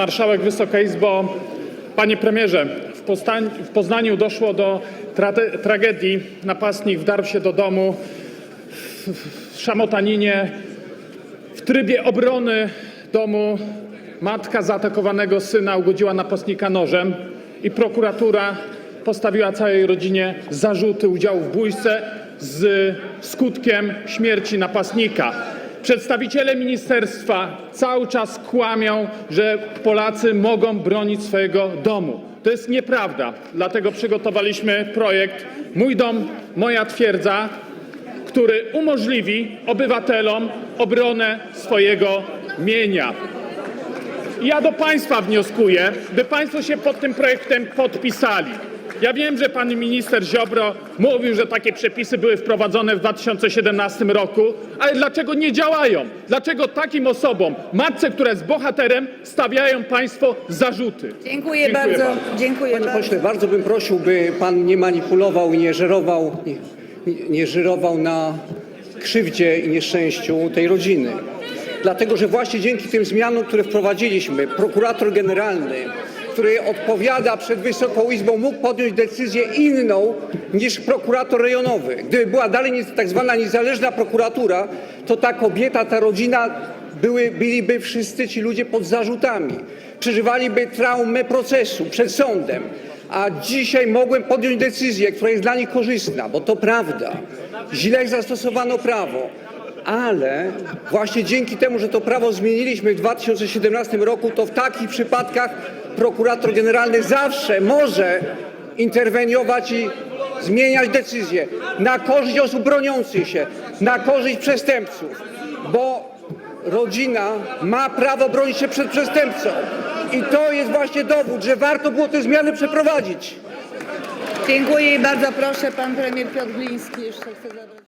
Marszałek, Wysoka Izbo, Panie Premierze, w, w Poznaniu doszło do trate, tragedii. Napastnik wdarł się do domu w szamotaninie. W trybie obrony domu matka zaatakowanego syna ugodziła napastnika nożem i prokuratura postawiła całej rodzinie zarzuty udziału w bójce z skutkiem śmierci napastnika. Przedstawiciele ministerstwa cały czas kłamią, że Polacy mogą bronić swojego domu. To jest nieprawda. Dlatego przygotowaliśmy projekt Mój dom, moja twierdza, który umożliwi obywatelom obronę swojego mienia. Ja do Państwa wnioskuję, by Państwo się pod tym projektem podpisali. Ja wiem, że Pan minister Ziobro mówił, że takie przepisy były wprowadzone w 2017 roku, ale dlaczego nie działają? Dlaczego takim osobom, matce, która jest bohaterem, stawiają Państwo zarzuty? Dziękuję, Dziękuję bardzo. bardzo. Dziękuję Panie bardzo. pośle, bardzo bym prosił, by pan nie manipulował i nie żerował, nie, nie żyrował na krzywdzie i nieszczęściu tej rodziny. Dlatego, że właśnie dzięki tym zmianom, które wprowadziliśmy, prokurator generalny, który odpowiada przed Wysoką Izbą, mógł podjąć decyzję inną niż prokurator rejonowy. Gdyby była dalej tak zwana niezależna prokuratura, to ta kobieta, ta rodzina były, byliby wszyscy ci ludzie pod zarzutami. Przeżywaliby traumę procesu przed sądem. A dzisiaj mogłem podjąć decyzję, która jest dla nich korzystna, bo to prawda. Źle zastosowano prawo. Ale właśnie dzięki temu, że to prawo zmieniliśmy w 2017 roku, to w takich przypadkach prokurator generalny zawsze może interweniować i zmieniać decyzje na korzyść osób broniących się, na korzyść przestępców, bo rodzina ma prawo bronić się przed przestępcą. I to jest właśnie dowód, że warto było te zmiany przeprowadzić. Dziękuję i bardzo proszę pan premier Piotr Gliński jeszcze chce zabrać.